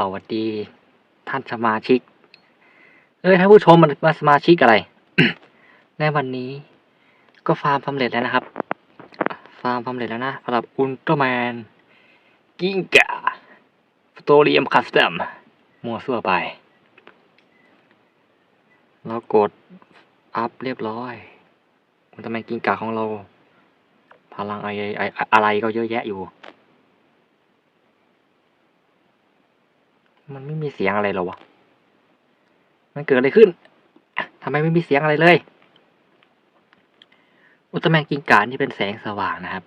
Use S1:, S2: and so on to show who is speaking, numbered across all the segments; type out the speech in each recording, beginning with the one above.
S1: สวัสดี ท่านสมาชิก เอ้ยท่านผู้ชมมันมาสมาชิกอะไร ในวันนี้ ก็ฟาร์มสำเร็จแล้วนะครับ ฟาร์มสำเร็จแล้วนะสำหรับอุลตร้าแมน กิ้งก่าสโตเรียมคัสตอมมัวซั่วไปแล้วกด อัพเรียบร้อยอุลตร้าแมนกิ้งก่าของเรา พลังอะไรอะไรก็เยอะแยะอยู่ มันไม่มีเสียงอะไรหรอวะ มันเกิดอะไรขึ้นทำไมไม่มีเสียงอะไรเลย อุลตร้าแมนกิงการที่เป็นแสงสว่างนะครับ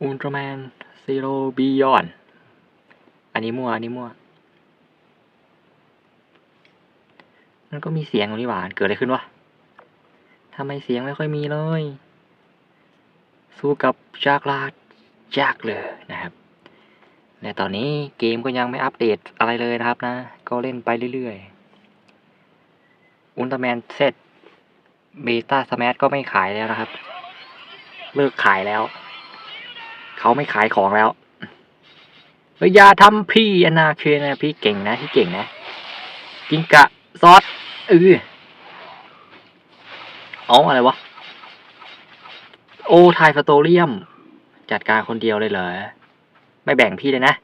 S1: อุลตร้าแมนซีโรบียอน อันนี้มั่ว อันนี้มั่ว มันก็มีเสียงอยู่นี่หว่า เกิดอะไรขึ้นวะทำไมเสียงไม่ค่อยมีเลย สู้กับจากลาดจากเลยนะครับ และตอนนี้เกมก็ยังไม่อัปเดตอะไรเลยนะครับนะ ก็เล่นไปเรื่อยๆอุลตร้าแมนเซตเบต้าสมาร์ทก็ไม่ขายแล้วนะครับ เลิกขายแล้ว เขาไม่ขายของแล้วเฮ้ยอย่าทำพี่อนาเคนะพี่เก่งนะพี่เก่งนะ กินกะซอสเออเอาอะไรวะ โอไทสโตเรียม จัดการคนเดียวเลยเหรอ ไม่แบ่งพี่เลยนะ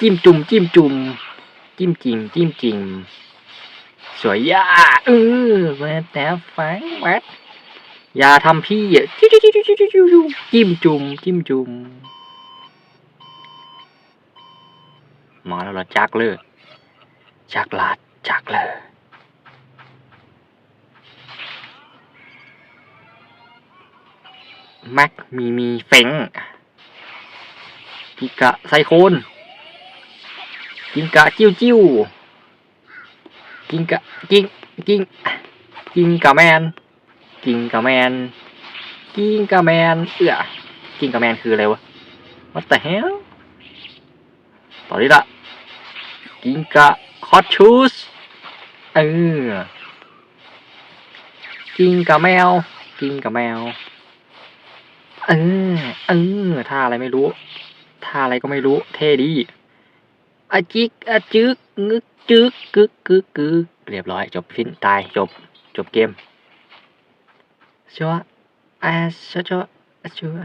S1: จิ้มจุ่มจิ้มจุ่มจิ้มจิมจิ้มจิมสวยย่าเออแม่แต่แฟงแวดอย่าทำพี่อะจิ้มจุ่มจิ้มจุ่มจิ้มจุ่มมาแล้วเรอจักเลยจักลาดจักเลยแม็กมีมีเฟ้ง กิกะไซโคนกิงกะจิ้วจิ้วกิงกะกิงกิงกิงกะแมนกิงกะแมนกิงกะแมนเอื้อกิงกะแมนคืออะไรวะ What the hell ต่อนี้ละกิงกะฮอตชูสเออกิงกะแมว กิงกะแมวเออเออท่าอะไรไม่รู้ ท่าอะไรก็ไม่รู้ เท่ดีอะจิกอะจึกงึกจึกกึกกึกกึกเรียบร้อย จบฟินตายจบ จบเกมชัวอะชัวชัวชัว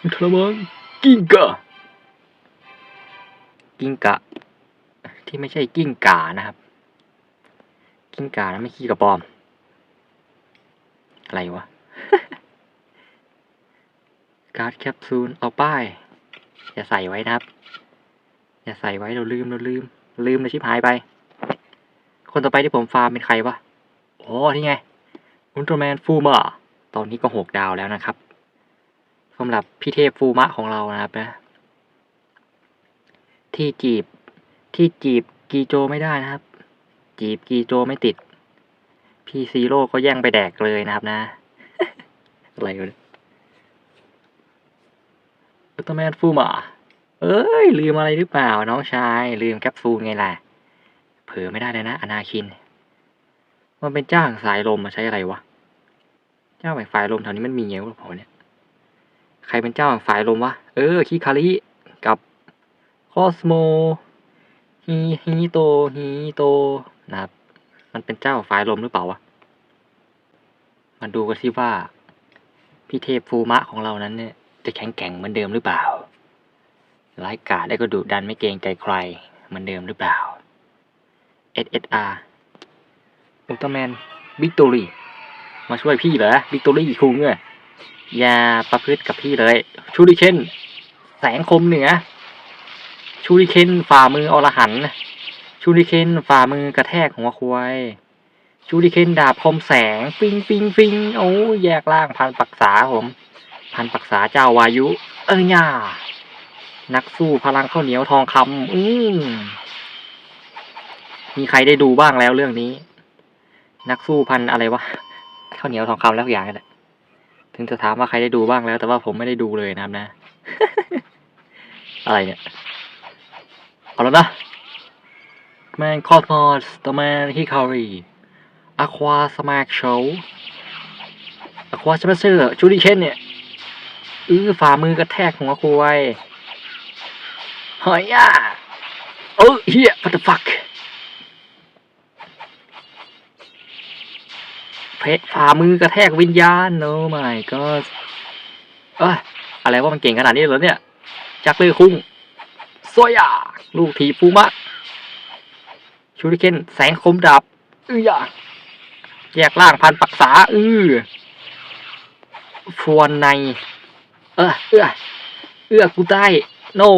S1: อุลตร้าแมนกิ้งกะกิ้งกะ ที่ไม่ใช่กิ้งก่านะครับ กิ้งก่านะไม่ขี้กระปอม อะไรวะ การ์ดแคปซูลเอาป้าย อย่าใส่ไว้นะครับ อย่าใส่ไว้เราลืมเราลืม ลืมเลยชิบหายไป คนต่อไปที่ผมฟาร์มเป็นใครวะอ๋อนี่ไงอุลตร้าแมนฟูมะตอนนี้ก็หกดาวแล้วนะครับสำหรับพี่เทพฟูมะของเรานะครับนะ ที่จีบที่จีบกีโจไม่ได้นะครับ จีบกีโจไม่ติด พี่ซีโร่ก็แย่งไปแดกเลยนะครับนะ อะไรวะเนี่ อุลตร้าแมนฟูมาเอ้ย ลืมอะไรหรือเปล่าน้องชาย ลืมแคปซูลไงล่ะ เผลอไม่ได้เลยนะ อนาคิน มันเป็นเจ้าแห่งสายลมมาใช้อะไรวะ เจ้าแห่งสายลมแถวนี้มันมีเงี้ยวะผมเนี่ย ใครเป็นเจ้าแห่งสายลมวะ เออ คิคาริกับคอสโมฮีฮีโตฮีโตนะครับ มันเป็นเจ้าฝ่ายลมหรือเปล่าวะ มาดูกันสิว่า พี่เทพฟูมะของเรานั้นเนี่ย จะแข็งแกร่งเหมือนเดิมหรือเปล่าร้ายกาจได้ก็ดุดันไม่เกรงใจใครเหมือนเดิมหรือเปล่า SSR อุลตร้าแมนบิ๊กตอรี่มาช่วยพี่เหรอบิ๊กตอรี่คุงเนี่ยอย่าประพฤติกับพี่เลย ชูริเคนแสงคมเหนือ ชูริเคนฝ่ามืออรหัน ชูริเคนฝ่ามือกระแทกหัวควายชูริเคนดาบคมแสง ฟิงฟิงฟิงโอ้แยกล่างพันปักษาผม พันปักษาเจ้าวายุ เอ้ยย่านักสู้พลังข้าวเหนียวทองคำอืมมีใครได้ดูบ้างแล้วเรื่องนี้ นักสู้พันอะไรวะข้าวเหนียวทองคำแล้วอย่างนั้นแหละถึงจะถามว่าใครได้ดูบ้างแล้ว แต่ว่าผมไม่ได้ดูเลยนะครับนะ อะไรเนี่ยเอาแล้วนะแมนคอสมอสตัวแมนฮิคารีอะควาสมาร์โชว์อะควาสมาเซอร์จูดิเคนเนี่ย ออฝ่ามือกระแทกหัวคุยเฮ้ยอะเออเฮีย what the fuck เพะฝ่ามือกระแทกวิญญาณ no my god เอ้ยอะไรว่ามันเก่งขนาดนี้เหรอเนี่ยจักรเลยคุ้งสวยอะลูกทีฟูมะชูริเคนแสงคมดับเอื้อแยกล่างพันปักษาเอื้อฟวนใน เออเอื้อเอื้อกูได้ no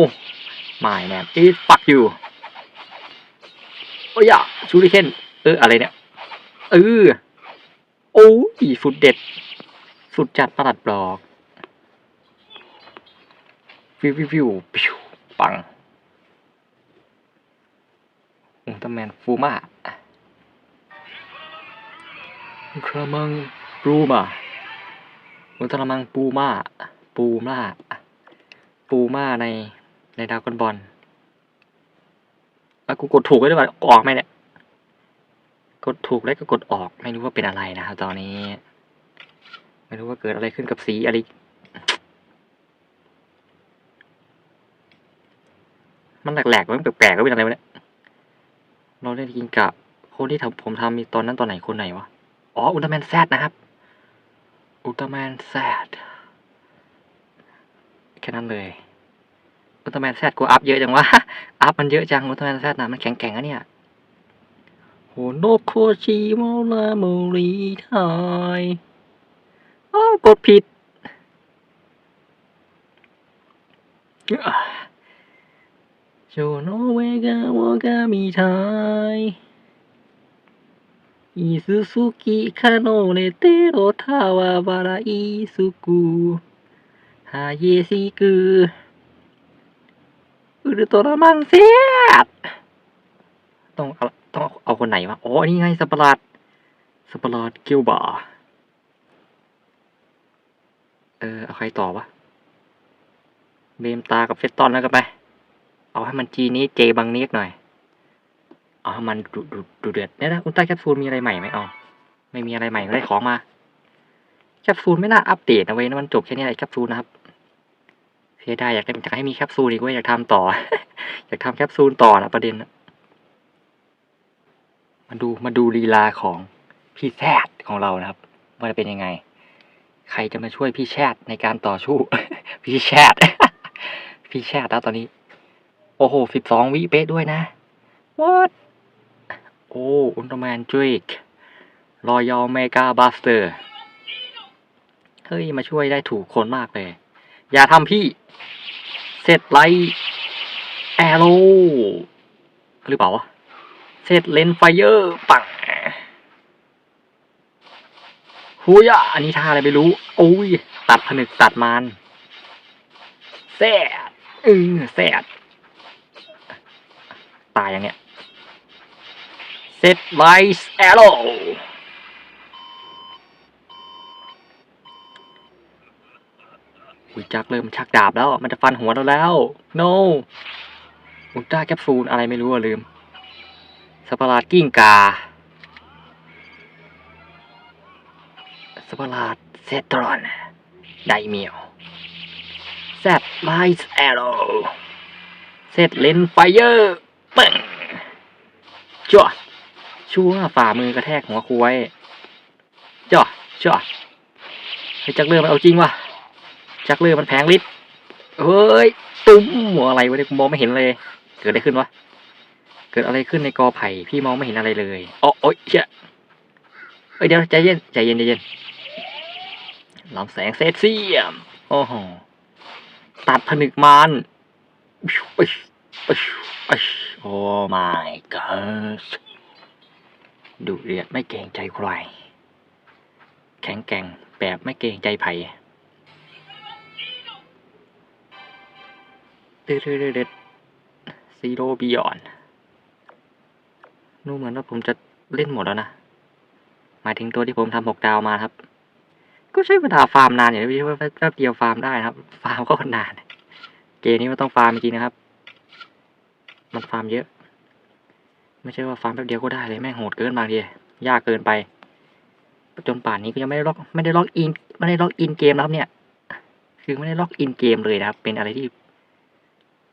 S1: ไม่แมนอีปักอยู่โอ้ยชูริเคนเอออะไรเนี่ย เออ โอ้ยสุดเด็ด สุดจัดประหลัดบลอกวิววิววิวปิวปังอุลตร้าแมนฟูมาครามังปูมาอุลตร้ามังปูมา ปูมาปูมาในในดาวกันบอลแล้วกูกดถูกได้วยป่ะออกไหมเนี่ย กดถูกแล้วก็กดออกไม่รู้ว่าเป็นอะไรนะครับตอนนี้ ไม่รู้ว่าเกิดอะไรขึ้นกับสีอะไรมันแหลกๆมันแปลกๆก็เป็นอะไรวะเนี่ยเราเล่นกินกับคนที่ทำผมทำมีตอนนั้นตอนไหนคนไหนวะ อ๋อ อุลตร้าแมนแซดนะครับ อุลตร้าแมนแซด แค่นั้นเลยอุลตร้าแมนแซดกูอัพเยอะจังวะ อัพมันเยอะจังอุลตร้าแมนแซดนะมันแข็งแกร่งอะเนี่ยโหโนโคชิโมลาโมริไทยอ้าวกดผิดโชโนเวกาวากามิไทยอิซุซุกิคาโนเนเตโรทาวาบาราอิซุกุ ฮาเยซิกุอุลตร้ามังเซดต้องเอาต้องเอาคนไหนวะอ๋ออันนี่ไงสัตว์ปหลาดสัตว์ประหลาดกิลบาเออเอาใครต่อวะเบมตากับเฟตตอนแล้วกันไป เอาให้มันจีนี้เจบังเนียกหน่อย เอาให้มันดูดูดูเดือดเนี่ยนะอุลตร้าแคปซูลมีอะไรใหม่ไหมอ๋อไม่มีอะไรใหม่ได้ของมาแคปซูลไม่น่าอัปเดตนะเว้ยนะมันจบแค่นี้แหละแคปซูลนะครับ สียดายอยากอยากให้มีแคปซูลอีกเว้ยอยากทำต่อ อยากทำแคปซูลต่อนะประเด็นนะมาดูมาดูลีลาของพี่แซดของเรานะครับ ว่าจะเป็นยังไง ใครจะมาช่วยพี่แชดในการต่อสู้พี่แชดพี่แชดแล้วตอนนี้ โอ้โหสิบสองวิเป๊ะด้วยนะ what โอ้อุลตร้าแมนดริกรอยอเมกาบัสเตอร์ เฮ้ย มาช่วยได้ถูกคนมากเลย อย่าทำพี่ เสร็จไลท์แอโร่หรือเปล่าวะ เสร็จเลนไฟเยอร์ปังหูยะอันนี้ท่าอะไรไม่รู้ โอ้ย ตัดผนึกตัดมันแซดอือแซดตายอย่างเนี้ยเซตไลท์แอโร่ อุยจักเริ่มชักดาบแล้วมันจะฟันหัวเราแล้ว no อุลตร้าแคปซูลอะไรไม่รู้อะลืมสปาราดกิ้งกาสปาราดเซตรอนไดเมียวแซดไลท์แอโร่เซตเลนไฟเยอร์ปึ้งจ้ะชั่วฝ่ามือกระแทกหัวคุยจ้ะจ้ะให้จักเรือมันเอาจริงวะ จักเรือมันแพงลิตรเฮ้ยตุ้มหัวอะไรวะเนี่ยกูมองไม่เห็นเลย เกิดอะไรขึ้นวะเกิดอะไรขึ้นในกอไผ่พี่มองไม่เห็นอะไรเลยอ๋อโอ๊ยเชี่ยเฮ้ยเดี๋ยวใจเย็นใจเย็นใจเย็นลำแสงเซตเซียมโอ้โหตัดผนึกมันโอ้ my god ดุเดือดไม่เกรงใจใคร แข็งแกร่งแบบไม่เกรงใจไผ่ เด็ดเด็ดเด็ดซีโร่บิยอนนู่เหมือนว่าผมจะเล่นหมดแล้วนะ หมายถึงตัวที่ผมทำหกดาวมาครับ ก็ใช้เวลาฟาร์มนานอย่างนี้ว่าแป๊บเดียวฟาร์มได้นะครับ ฟาร์มก็นาน เกมนี้มันต้องฟาร์มจริงนะครับ มันฟาร์มเยอะ ไม่ใช่ว่าฟาร์มแป๊บเดียวก็ได้เลยแม่งโหดเกินบางทียากเกินไป จนป่านนี้ก็ยังไม่ได้ล็อกไม่ได้ล็อกอินไม่ได้ล็อกอินเกมนะครับเนี่ย คือไม่ได้ล็อกอินเกมเลยนะครับ เป็นอะไรที่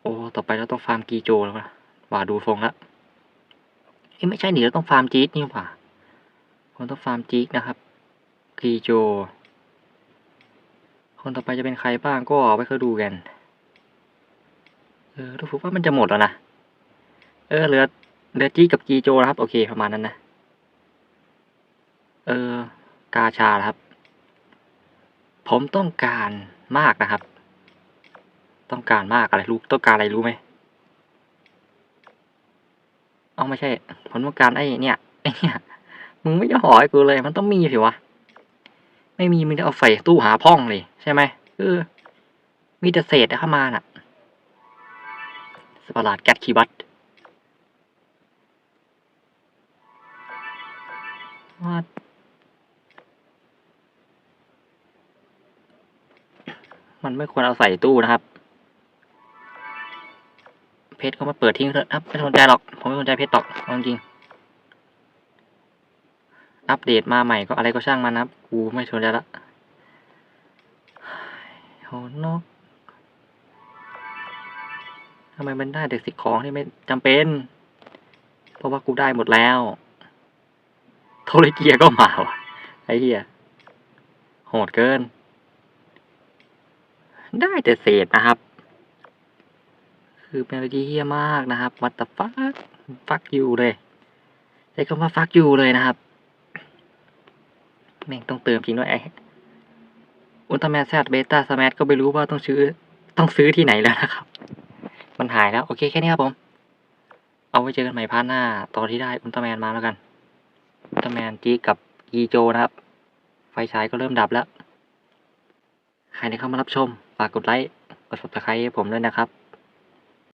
S1: โอ้ ต่อไปเราต้องฟาร์มกีโจแล้วนะว่าดูทรงละเอ้ไม่ใช่หนีเราต้องฟาร์มจี๊ดนี่หว่าคนต้องฟาร์มจี๊ดนะครับกีโจ คนต่อไปจะเป็นใครบ้างก็เอาไปเขาดูกัน เออรู้สึกว่ามันจะหมดแล้วนะ เออเหลือเหลือจี๊ดกับกีโจนะครับ โอเคประมาณนั้นนะ เออกาชาครับ ผมต้องการมากนะครับ ต้องการมากอะไรรู้ต้องการอะไรรู้ไหมเอาไม่ใช่ผมต้องการไอ้เนี่ยไอ้เนี่ยมึงไม่จะหอให้กูเลยมันต้องมีสิวะไม่มีมึงจะเอาใส่ตู้หาพ่องเลยใช่ไหมเออมีแต่เศษเข้ามาน่ะสปาร์ลาดแกตคีบัตว่ามันไม่ควรเอาใส่ตู้นะครับ เพชรก็มาเปิดทิ้งเถอะครับไม่สนใจหรอก ผมไม่สนใจเพชรหรอกจริง อัปเดตมาใหม่ก็อะไรก็ช่างมันนะครับ กูไม่สนใจละโหนกทำไมมันได้แต่สิ่งของที่ไม่จำเป็น เพราะว่ากูได้หมดแล้ว โทรเกียก็มาวะไอ้เหี้ยโหดเกิน ได้แต่เศษนะครับ คือเป็นอะไรที่เฮี้ยมากนะครับวัตถุฟักฟักอยู่เลยใช้คำว่าฟักอยู่เลยนะครับแม่งต้องเติมจริงด้วยไออุลตร้าแมนแซดเบต้าสมัก็ไม่รู้ว่าต้องซื้อต้องซื้อที่ไหนแล้วนะครับ มันหายแล้ว โอเคแค่นี้ครับผม เอาไว้เจอกันใหม่พาร์ทหน้า ตอนที่ได้อุลตร้าแมนมาแล้วกันอุลตร้าแมนจีกับกีโจนะครับ ไฟฉายก็เริ่มดับแล้ว ใครที่เข้ามารับชม ฝากกดไลค์ กด subscribe ให้ผมด้วยนะครับ